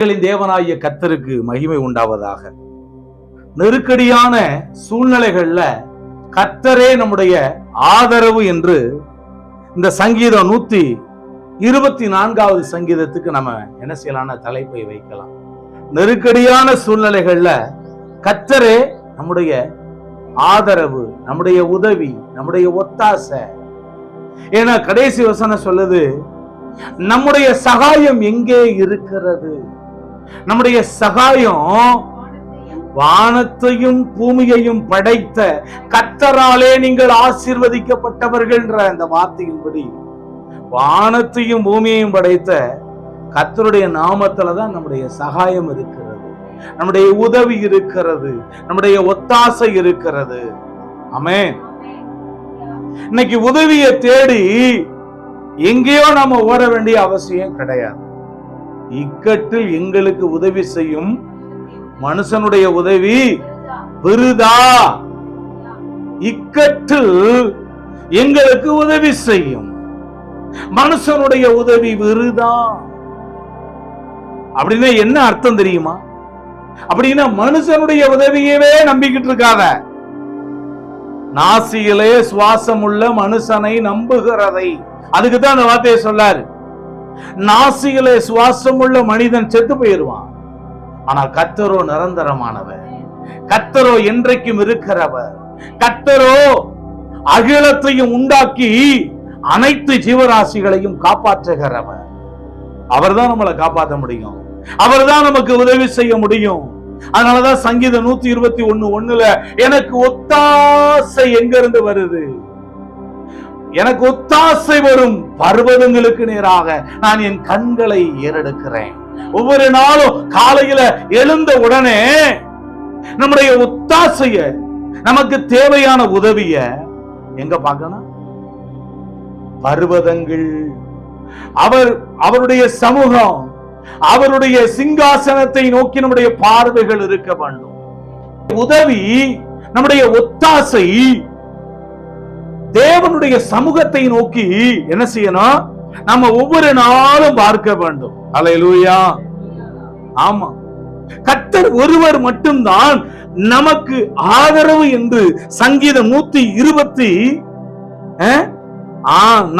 தேவனாய தேவனாகிய கத்தருக்கு மகிமை உண்டாவதாக. நெருக்கடியான சூழ்நிலைகள்ல கத்தரே நம்முடைய ஆதரவு என்று இந்த சங்கீதம் நூத்தி இருபத்தி நான்காவது சங்கீதத்துக்கு நம்ம என்ன செய்யலாம் தலைப்பை வைக்கலாம். நெருக்கடியான சூழ்நிலைகள்ல கத்தரே நம்முடைய ஆதரவு நம்முடைய உதவி நம்முடைய ஒத்தாசை. ஏன்னா கடைசி வசனம் சொல்லுது நம்முடைய சகாயம் எங்கே இருக்கிறது? நம்முடைய சகாயம் வானத்தையும் பூமியையும் படைத்த கத்தராலே நீங்கள் ஆசீர்வதிக்கப்பட்டவர்கள்ன்ற அந்த வார்த்தையின்படி வானத்தையும் பூமியையும் படைத்த கத்தருடைய நாமத்துல தான் நம்முடைய சகாயம் இருக்கிறது. நம்முடைய உதவி இருக்கிறது. நம்முடைய ஒத்தாசை இருக்கிறது. அமே இன்னைக்கு உதவியை தேடி எங்கேயோ நாம ஓட வேண்டிய அவசியம் கிடையாது. இக்கட்டில் எங்களுக்கு உதவி செய்யும் மனுஷனுடைய உதவி பெருதா? இக்கட்டில் எங்களுக்கு உதவி செய்யும் மனுஷனுடைய உதவி விருதா அப்படின்னா என்ன அர்த்தம் தெரியுமா? அப்படின்னா மனுஷனுடைய உதவியவே நம்பிக்கிட்டு இருக்காத. நாசியிலே சுவாசம் உள்ள மனுஷனை நம்புகிறதை. அதுக்கு தான் அந்த வார்த்தையை சொல்லாரு. நாசியிலே சுவாசம் உள்ள மனிதன் செத்து போயிருவான் ஆனா கத்தரோ நிரந்தரமானவர். கத்தரோ என்றைக்கும் இருக்கிறவர். கத்தரோ அகிலத்தையும் உண்டாக்கி அனைத்து ஜீவராசிகளையும் காப்பாற்றுகிறவர். அவர்தான் நம்மளை காப்பாற்ற முடியும். அவர் தான் நமக்கு உதவி செய்ய முடியும். அதனாலதான் சங்கீதம் நூத்தி இருபத்தி ஒண்ணு ஒண்ணுல எனக்கு ஒத்தாசை எங்க இருந்து வருது? எனக்கு ஒத்தாசை வரும் பர்வதங்களுக்கு நேராக நான் என் கண்களை ஏறெடுக்கிறேன். ஒவ்வொரு நாளும் காலையில எழுந்த உடனே நம்முடைய ஒத்தாசைய நமக்கு தேவையான உதவிய எங்க பார்க்கணும்? பர்வதங்கள். அவர் அவருடைய சமூகம் அவருடைய சிங்காசனத்தை நோக்கி நம்முடைய பார்வைகள் இருக்க வேண்டும். உதவி நம்முடைய ஒத்தாசை தேவனுடைய சமூகத்தை நோக்கி என்ன செய்யணும்? நம்ம ஒவ்வொரு நாளும் பார்க்க வேண்டும். அலையலூயா ஆமா. கத்தர் ஒருவர் மட்டும்தான் நமக்கு ஆதரவு என்று சங்கீதம் நூத்தி இருபத்தி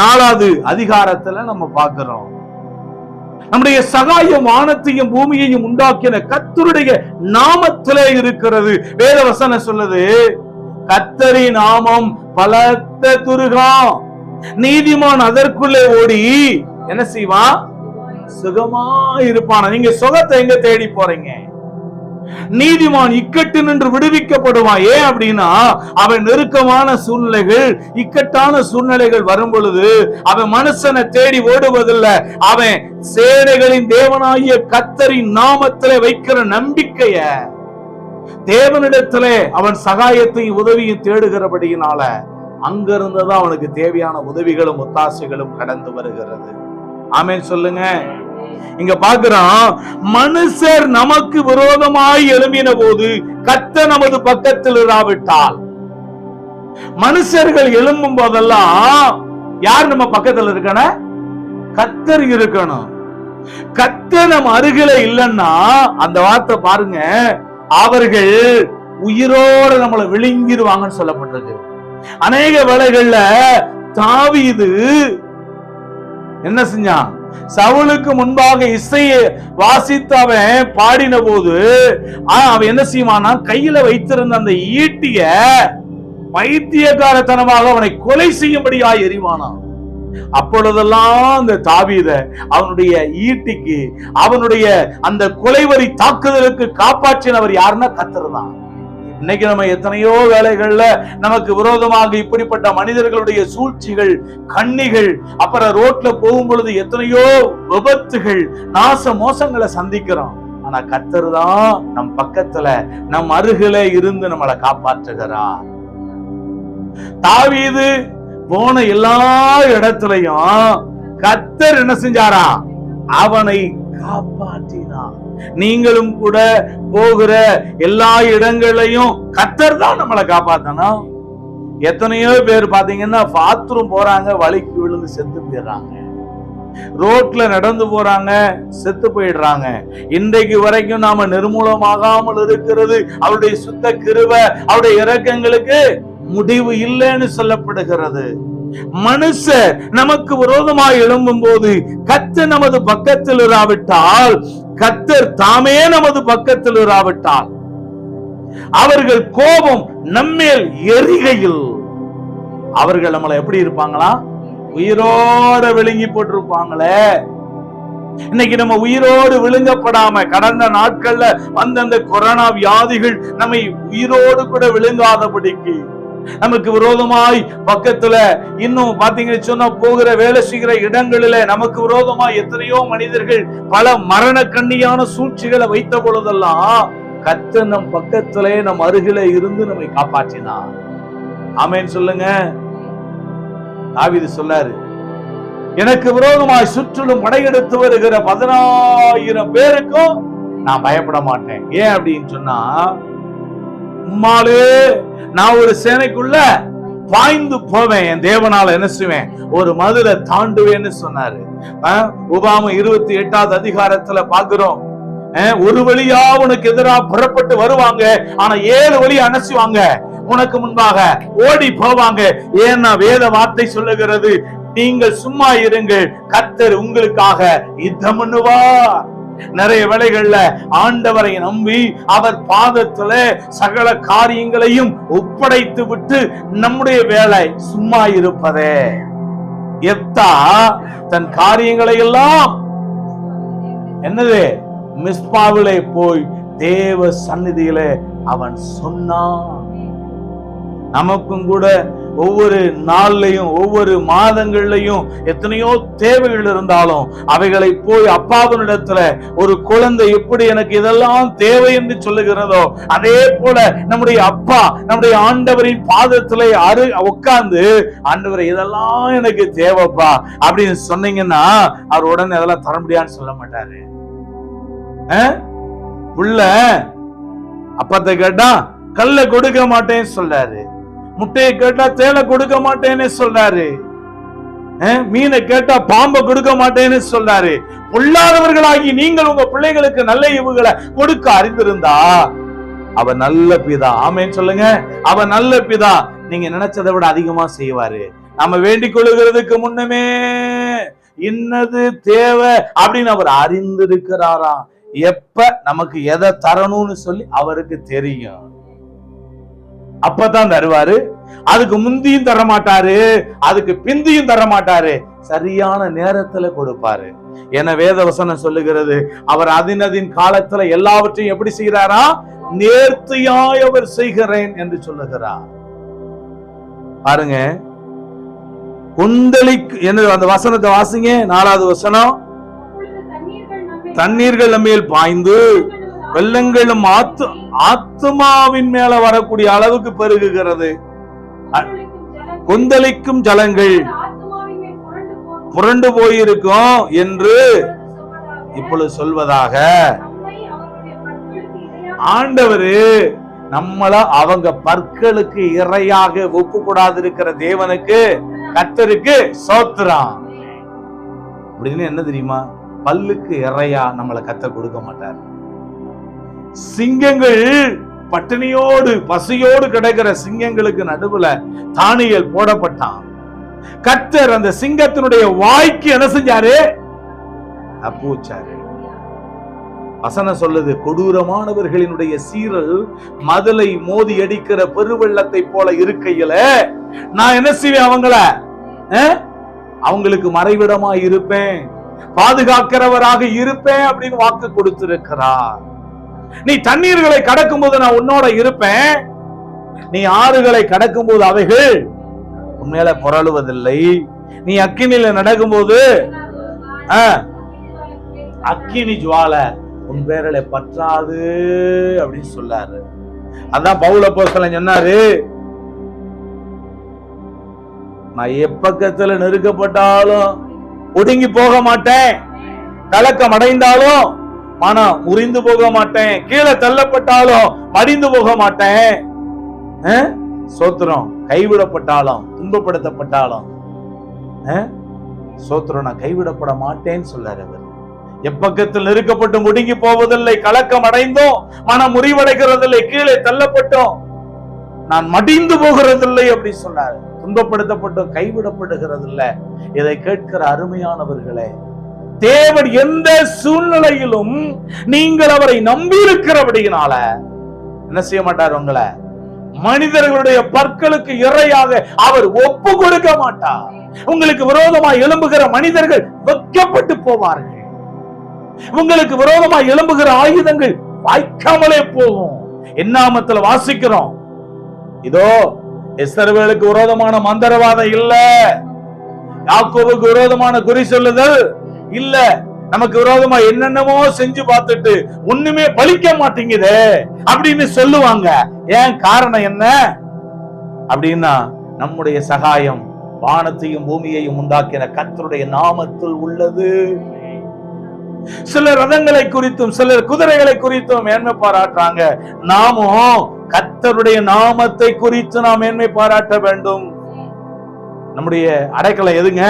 நாலாவது அதிகாரத்துல நம்ம பார்க்கிறோம். நம்முடைய சகாயம் வானத்தையும் பூமியையும் உண்டாக்கின கத்தருடைய நாமத்திலே இருக்கிறது. வேத வசனம் சொல்லுது கத்தரி நாமம் பலத்த துருகம் நீதிமான் அதற்குள்ளே ஓடி என்ன செய்வான் சுகமா இருப்பான? நீங்க சுகத்தை எங்க தேடி போறீங்க? நீதிமான் இக்கட்டு நின்று விடுவிக்கப்படுவான் ஏன் அப்படின்னா அவன் நெருக்கமான சூழ்நிலைகள் இக்கட்டான சூழ்நிலைகள் வரும் பொழுது அவன் மனுஷனை தேடி ஓடுவதில்லை. அவன் சேனைகளின் தேவனாகிய கத்தரின் நாமத்தில் வைக்கிற நம்பிக்கைய தேவனிடத்திலே அவன் சகாயத்தையும் உதவியும் தேடுகிறபடியினால அங்கிருந்துதான் அவனுக்கு தேவையான உதவிகளும் ஒத்தாசைகளும் கடந்து வருகிறது. ஆமேன் சொல்லுங்க. இங்க பாக்குறோம் மனுஷர் நமக்கு விரோதமாய் எழும்பின போது கத்த நமது பக்கத்தில் இராவிட்டால். மனுஷர்கள் எழும்பும் போதெல்லாம் யார் நம்ம பக்கத்துல இருக்கணும்? கத்தர் இருக்கணும். கத்த நம்ம அருகில இல்லைன்னா அந்த வார்த்தை பாருங்க அவர்கள் உயிரோட நம்மளை விழுங்கிருவாங்கன்னு சொல்லப்பட்டிருக்கு. அநேக வேலைகள்ல தாவி இது என்ன செஞ்சான் சவுலுக்கு முன்பாக இசையை வாசித்து அவன் பாடின போது அவன் என்ன செய்வானா கையில வைத்திருந்த அந்த ஈட்டிய பைத்தியக்காரத்தனமாக அவனை கொலை செய்யும்படியாய் எறிவானான் அப்பொழுதெல்லாம் அந்த தாவீத அவனுடைய ஈட்டிக்கு அவனுடைய அந்த கொலைவரி தாக்குதலுக்கு காப்பாற்றினவர் யாருன்னா கத்தர் தான் இன்னைக்கு நம்ம எத்தனையோ வேலைகள்ல நமக்கு விரோதமாக இப்படிப்பட்ட மனிதர்களுடைய சூழ்ச்சிகள் கண்ணிகள் அப்புறம் ரோட்ல போகும் பொழுது எத்தனையோ விபத்துகள் நாச மோசங்களை சந்திக்கிறோம். ஆனா கத்தர் தான் நம் பக்கத்துல நம் அருகில இருந்து நம்மளை காப்பாற்றுகிறார். தாவீது போன எல்லா இடத்துலையும் கத்தர் என்ன செஞ்சாரா? அவனை காப்பாற்றினார். நீங்களும் கூட போகிற எல்லா இடங்களையும் கத்தர் தான் நம்மளை காப்பாத்தணும் எத்தனையோ பேர் பாத்தீங்கன்னா பாத்ரூம் போறாங்க வலிக்கு விழுந்து செத்து போயிடுறாங்க. ரோட்ல நடந்து போறாங்க செத்து போயிடுறாங்க. இன்றைக்கு வரைக்கும் நாம நிர்மூலமாகாமல் இருக்கிறது அவருடைய சுத்த கிருவ அவருடைய இறக்கங்களுக்கு முடிவு இல்லைன்னு சொல்லப்படுகிறது. மனுஷர் நமக்கு விரோதமாய் எழும்பும் போது கத்து நமது பக்கத்தில் இராவிட்டால் கத்தர் தாமே நமது பக்கத்தில் இராவிட்டால் அவர்கள் கோபம் நம்மேல் எரிகையில். அவர்கள் நம்மளை எப்படி இருப்பாங்களா? உயிரோட விழுங்கி போட்டிருப்பாங்களே. இன்னைக்கு நம்ம உயிரோடு விழுங்கப்படாம கடந்த நாட்கள்ல வந்த அந்த கொரோனா வியாதிகள் நம்மை உயிரோடு கூட விழுங்காதபடிக்கு நமக்கு விரோதமாய் பக்கத்துல இன்னும் பாத்தீங்கன்னு சொன்னா போகிற வேலை செய்கிற இடங்களில நமக்கு விரோதமாய் எத்தனையோ மனிதர்கள் பல மரண கண்ணியான சூழ்ச்சிகளை வைத்த பொழுதெல்லாம் கத்த நம் பக்கத்திலே நம் அருகில இருந்து நம்மை காப்பாற்றினார். ஆமேன்னு சொல்லுங்க. தாவீது சொல்லாரு. எனக்கு விரோதமாய் சுற்றிலும் படையெடுத்து வருகிற பதினாயிரம் பேருக்கும் நான் பயப்பட மாட்டேன். ஏன் அப்படின்னு சொன்னா உம்மாலே நான் ஒரு சேனைக்குள்ள பாய்ந்து போவேன் என் தேவனால என்ன செய்வேன்? ஒரு மதுரை தாண்டுவேன்னு சொன்னாரு. அஹ், உபாம இருபத்தி எட்டாவது அதிகாரத்துல பாக்குறோம் அஹ், ஒரு வழியா உனக்கு எதிராக புறப்பட்டு வருவாங்க ஆனா ஏழு வழி அணைச்சுவாங்க. உனக்கு முன்பாக ஓடி போவாங்க. ஏன்னா வேத வார்த்தை சொல்லுகிறது நீங்கள் சும்மா இருங்கள் கத்தர் உங்களுக்காக யுத்தம் பண்ணுவார். நிறைய வேலைகள்ல ஆண்டவரை நம்பி அவர் பாதத்துல சகல காரியங்களையும் ஒப்படைத்து விட்டு நம்முடைய வேலை சும்மா இருப்பதே. எத்தா தன் காரியங்களை எல்லாம் என்னது? மிஸ்பாவிலே போய் தேவ சந்நிதியில அவன் சொன்னான். நமக்கும் கூட ஒவ்வொரு நாள்லையும் ஒவ்வொரு மாதங்கள்லையும் எத்தனையோ தேவைகள் இருந்தாலும் அவைகளை போய் அப்பாவினிடத்துல ஒரு குழந்தை எப்படி எனக்கு இதெல்லாம் தேவை என்று சொல்லுகிறதோ அதே போல நம்முடைய அப்பா நம்முடைய ஆண்டவரின் பாதத்துல அரு உட்கார்ந்து ஆண்டவரை இதெல்லாம் எனக்கு தேவைப்பா அப்படின்னு சொன்னீங்கன்னா அவர் உடனே அதெல்லாம் தர முடியான்னு சொல்ல மாட்டாரு அஹ்? புள்ள அப்பத்தை கேட்டா கல்ல கொடுக்க மாட்டேன்னு சொல்றாரு முட்டையை கேட்டா தேலை கொடுக்க மாட்டேன்னு சொல்றாரு. அஹ், மீனை கேட்டா பாம்பை கொடுக்க மாட்டேன்னு சொல்றாரு. பொல்லாதவர்களாகி நீங்கள் உங்க பிள்ளைகளுக்கு நல்ல இவுகளை கொடுக்க அறிந்திருந்தா அவ நல்ல பிதா. ஆமேன்னு சொல்லுங்க. அவ நல்ல பிதா. நீங்க நினைச்சதை விட அதிகமா செய்வாரு. நம்ம வேண்டிக் கொள்ளுகிறதுக்கு முன்னமே இன்னது தேவை அப்படின்னு அவர் அறிந்திருக்கிறாராம் எப்ப? நமக்கு எதை தரணும்னு சொல்லி அவருக்கு தெரியும். அப்பதான் தருவாரு. அதுக்கு முந்தியும் தர மாட்டாரு அதுக்கு பிந்தியும் தர மாட்டாரு சரியான நேரத்துல கொடுப்பாரு. என வேத வசனம் சொல்லுகிறது? அவர் அதினதின் காலத்துல எல்லாவற்றையும் எப்படி செய்கிறாரா? நேர்த்தியாய் அவர் செய்கிறேன் என்று சொல்லுகிறார். பாருங்க. கொந்தளிக்கு என்ன அந்த வசனத்தை வாசிங்க? நாலாவது வசனம். தண்ணீர்கள் நம்மேல் பாய்ந்து வெள்ளங்களும் ஆத்து ஆத்துமாவின் மேல வரக்கூடிய அளவுக்கு பெருகுகிறது. கொந்தளிக்கும் ஜலங்கள் புரண்டு போயிருக்கும் என்று இப்பொழுது சொல்வதாக ஆண்டவரு நம்மள அவங்க பற்களுக்கு இரையாக ஒப்பு கூடாது இருக்கிற தேவனுக்கு கத்தருக்கு சோத்துறான் அப்படின்னு என்ன தெரியுமா? பல்லுக்கு இறையா நம்மளை கத்த கொடுக்க மாட்டார். சிங்கங்கள் பட்டினியோடு பசியோடு கிடக்கிற சிங்கங்களுக்கு நடுவுல தானியல் போடப்பட்டான். கத்தர் அந்த சிங்கத்தினுடைய வாய்க்கு என்ன செஞ்சாரு? அப்பூச்சாரு. வசனம் சொல்லுது கொடூரமானவர்களினுடைய சீரல் மதலை மோதி அடிக்கிற பெருவெள்ளத்தை போல இருக்கையில நான் என்ன செய்வேன் அவங்கள? அவங்களுக்கு மறைவிடமா இருப்பேன் பாதுகாக்கிறவராக இருப்பேன் அப்படின்னு வாக்கு கொடுத்திருக்கிறார். நீ தண்ணீர்களை கடக்கும் போது நான் உன்னோட இருப்பேன். நீ ஆறுகளை கடக்கும் போது அவைகள் உண்மையில புரளுவதில்லை. நீ அக்கினில நடக்கும் போது அக்கினி ஜுவாலை உன் பேரலை பற்றாது அப்படின்னு சொல்லாரு. அதான் பவுல போஸ்தலன் சொன்னாரு? நான் எப்பக்கத்துல நெருக்கப்பட்டாலும் ஒடுங்கி போக மாட்டேன். கலக்கம் அடைந்தாலும் மனம் முறிந்து போக மாட்டேன். கீழே தள்ளப்பட்டாலும் மடிந்து போக மாட்டேன். சோத்திரம் கைவிடப்பட்டாலும் துன்பப்படுத்தப்பட்டாலும் சோத்திரம் நான் கைவிடப்பட மாட்டேன்னு சொல்றாரு அவர். எப்பக்கத்தில் நெருக்கப்பட்டு முடுங்கி போவதில்லை கலக்கம் அடைந்தோம் மனம் முறிவடைகிறதில்லை கீழே தள்ளப்பட்டோம். நான் மடிந்து போகிறதில்லை அப்படி சொன்னார். துன்பப்படுத்தப்பட்டோம் கைவிடப்படுகிறதில்லை. இதை கேட்கிற அருமையானவர்களே தேவன் எந்த சூழ்நிலையிலும் நீங்கள் அவரை நம்பி இருக்கிறபடியினால என்ன செய்ய மாட்டார் உங்களை? மனிதர்களுடைய பற்களுக்கு இரையாக அவர் ஒப்பு கொடுக்க மாட்டார். உங்களுக்கு விரோதமாய் எழும்புகிற மனிதர்கள் வெட்கப்பட்டு போவார்கள். உங்களுக்கு விரோதமாய் எழும்புகிற ஆயுதங்கள் வாய்க்காமலே போகும். என்னாமத்தில் வாசிக்கிறோம். இதோ இஸ்ரவேலுக்கு விரோதமான மந்திரவாதம் இல்ல. யாக்கோவுக்கு விரோதமான குறி சொல்லுதல். இல்ல நமக்கு விரோதமா என்னென்னமோ செஞ்சு பார்த்துட்டு ஒண்ணுமே பலிக்க மாட்டேங்குதே அப்படின்னு சொல்லுவாங்க. ஏன் காரணம் என்ன? அப்படின்னா நம்முடைய சகாயம் வானத்தையும் பூமியையும் உண்டாக்கின கத்தருடைய நாமத்தில் உள்ளது. சில ரதங்களை குறித்தும் சிலர் குதிரைகளை குறித்தும் மேன்மை பாராட்டுறாங்க. நாமும் கத்தருடைய நாமத்தை குறித்து நாம் மேன்மை பாராட்ட வேண்டும். நம்முடைய அடைக்கலம் எதுங்க?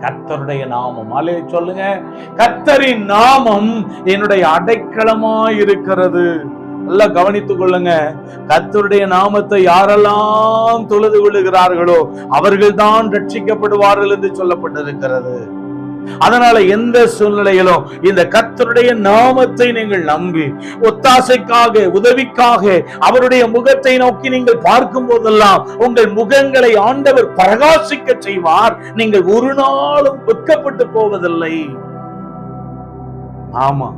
கர்த்தருடைய நாமம். அலே சொல்லுங்க. கர்த்தரின் நாமம் என்னுடைய அடைக்கலமா இருக்கிறது. நல்லா கவனித்துக் கொள்ளுங்க. கர்த்தருடைய நாமத்தை யாரெல்லாம் தொழுது கொள்ளுகிறார்களோ அவர்கள்தான் ரட்சிக்கப்படுவார்கள் என்று சொல்லப்பட்டிருக்கிறது. அதனால எந்த சூழ்நிலையிலும் இந்த கர்த்தருடைய நாமத்தை நீங்கள் நம்பி ஒத்தாசைக்காக உதவிக்காக அவருடைய முகத்தை நோக்கி நீங்கள் பார்க்கும் போதெல்லாம் உங்கள் முகங்களை ஆண்டவர் பிரகாசிக்க செய்வார். நீங்கள் ஒரு நாளும் வெட்கப்பட்டு போவதில்லை. ஆமா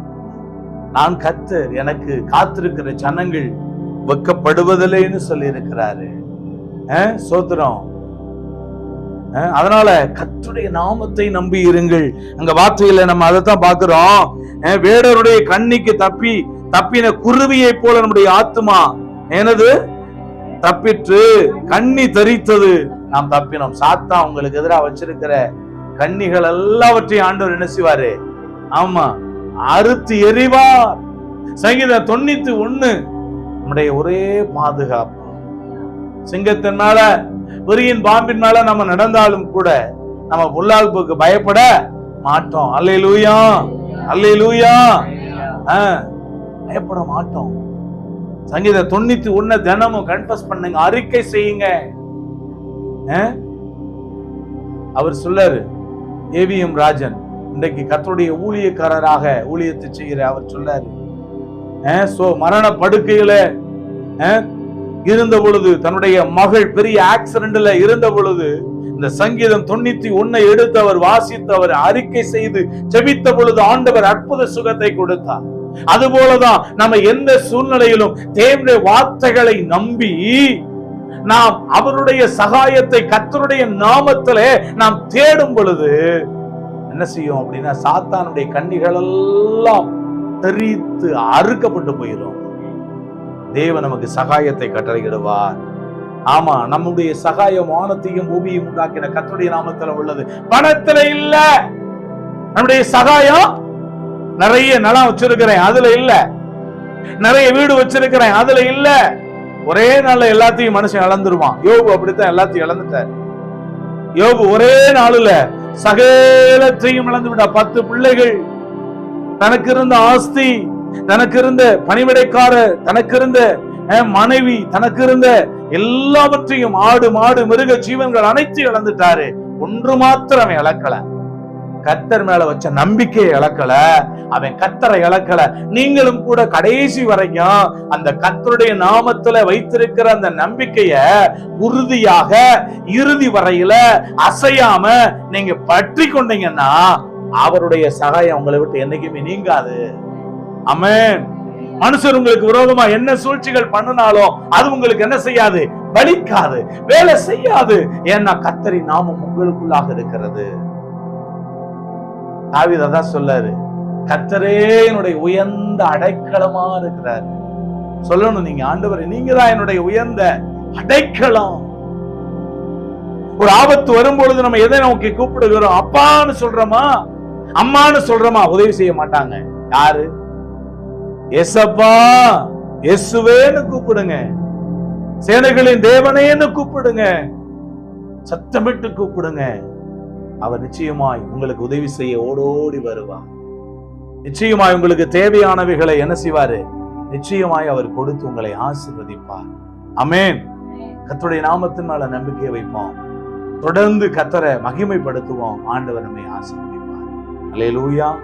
நான் கத்தர் எனக்கு காத்திருக்கிற ஜனங்கள் வெக்கப்படுவதில்லைன்னு சொல்லி இருக்கிறாரு சோத்திரம். அதனால கத்துடைய நாமத்தை நம்பி இருங்கள். அங்க வார்த்தையில நம்ம அதைத்தான் பாக்குறோம் வேடருடைய கண்ணிக்கு தப்பி தப்பின குருவியை போல நம்முடைய ஆத்துமா எனது தப்பிற்று கண்ணி தரித்தது. நாம் தப்பினோம். சாத்தா உங்களுக்கு எதிராக வச்சிருக்கிற கண்ணிகள் எல்லாவற்றையும் ஆண்டவர் நினைச்சுவாரு ஆமா அறுத்து எறிவார். சங்கீதம் தொண்ணூத்தி ஒண்ணு. நம்முடைய ஒரே பாதுகாப்பு. சிங்கத்தினால பெரியின் பாம்பின் மேல நம்ம நடந்தாலும் கூட நம்ம புல்லாகுப்புக்கு பயப்பட மாட்டோம். அல்லை லூயா அல்லை லூயா பயப்பட மாட்டோம். சங்கீத தொண்ணூத்தி ஒன்னு தினமும் கன்ஃபஸ் பண்ணுங்க அறிக்கை செய்யுங்க. ஆ? அவர் சொல்லாரு ஏவிஎம் ராஜன் இன்றைக்கு கர்த்தருடைய ஊழியக்காரராக ஊழியத்தை செய்கிற அவர் சொல்லாரு. ஆ, சோ மரண படுக்கையில ஆ, இருந்த பொழுது தன்னுடைய மகள் பெரிய ஆக்சிடென்ட்ல இருந்த பொழுது இந்த சங்கீதம் தொண்ணூத்தி ஒன்னை எடுத்து அவர் வாசித்து அவர் அறிக்கை செய்து செபித்த பொழுது ஆண்டவர் அற்புத சுகத்தை கொடுத்தார். அதுபோலதான் நம்ம எந்த சூழ்நிலையிலும் தேவனுடைய வார்த்தைகளை நம்பி நாம் அவருடைய சகாயத்தை கத்தருடைய நாமத்திலே நாம் தேடும் பொழுது என்ன செய்யும் அப்படின்னா சாத்தானுடைய கண்ணிகள் எல்லாம் தெரித்து அறுக்கப்பட்டு போயிடும் தேவன் நமக்கு சகாயத்தை கட்டளையிடுவார். ஆமா நம்முடைய சகாயம் வானத்தையும் பூமியும் உண்டாக்கின கத்துடைய நாமத்துல உள்ளது. பணத்துல இல்ல. நம்முடைய சகாயம் நிறைய நிலம் வச்சிருக்கிறேன் அதுல இல்ல. நிறைய வீடு வச்சிருக்கிறேன் அதுல இல்ல. ஒரே நாள்ல எல்லாத்தையும் மனுஷன் இழந்துருவான். யோபு அப்படித்தான் எல்லாத்தையும் இழந்துட்டார். யோபு ஒரே நாளுல சகலத்தையும் இழந்து விட்டா பத்து பிள்ளைகள் தனக்கு இருந்த ஆஸ்தி தனக்கு இருந்த பணிவிடைக்காரர் தனக்கு இருந்த மனைவி தனக்கு இருந்த எல்லாவற்றையும் ஆடு மாடு மிருக ஜீவன்கள் அனைத்தையும் இழந்துட்டாரு. ஒன்று மாத்திரம் அவன் இழக்கல. கத்தர் மேல வச்ச நம்பிக்கையை இழக்கல. அவன் கத்தரை இழக்கல. நீங்களும் கூட கடைசி வரைக்கும் அந்த கத்தருடைய நாமத்துல வைத்திருக்கிற அந்த நம்பிக்கைய உறுதியாக இறுதி வரையில அசையாம நீங்க பற்றி கொண்டீங்கன்னா அவருடைய சகாயம் உங்களை விட்டு என்னைக்குமே நீங்காது. அமேன் மனுஷர் உங்களுக்கு விரோதமா என்ன சூழ்ச்சிகள் பண்ணினாலும் அது உங்களுக்கு என்ன செய்யாது? பலிக்காது. வேலை செய்யாது. ஏன்னா கத்தரி நாமம் உங்களுக்குள்ளாக இருக்கிறது. தாவிதான் சொல்லாரு. கத்தரே என்னுடைய உயர்ந்த அடைக்கலமா இருக்கிறாரு. சொல்லணும் நீங்க ஆண்டவர் நீங்க தான் என்னுடைய உயர்ந்த அடைக்கலம். ஒரு ஆபத்து வரும்பொழுது நம்ம எதை நோக்கி கூப்பிடுகிறோம்? அப்பான்னு சொல்றோமா? அம்மான்னு சொல்றோமா? உதவி செய்ய மாட்டாங்க. யாரு? எசப்பா எசுவேன்னு கூப்பிடுங்க. சேனைகளின் தேவனேன்னு கூப்பிடுங்க. சத்தமிட்டு கூப்பிடுங்க. அவர் நிச்சயமாய் உங்களுக்கு உதவி செய்ய ஓடோடி வருவார். நிச்சயமாய் உங்களுக்கு தேவையானவைகளை என்ன செய்வாரு? நிச்சயமாய் அவர் கொடுத்து உங்களை ஆசிர்வதிப்பார். அமேன் கத்துடைய நாமத்தின் மேல நம்பிக்கையை வைப்போம். தொடர்ந்து கத்தரை மகிமைப்படுத்துவோம். ஆண்டவர் நம்மை ஆசீர்வதிப்பார். லூயா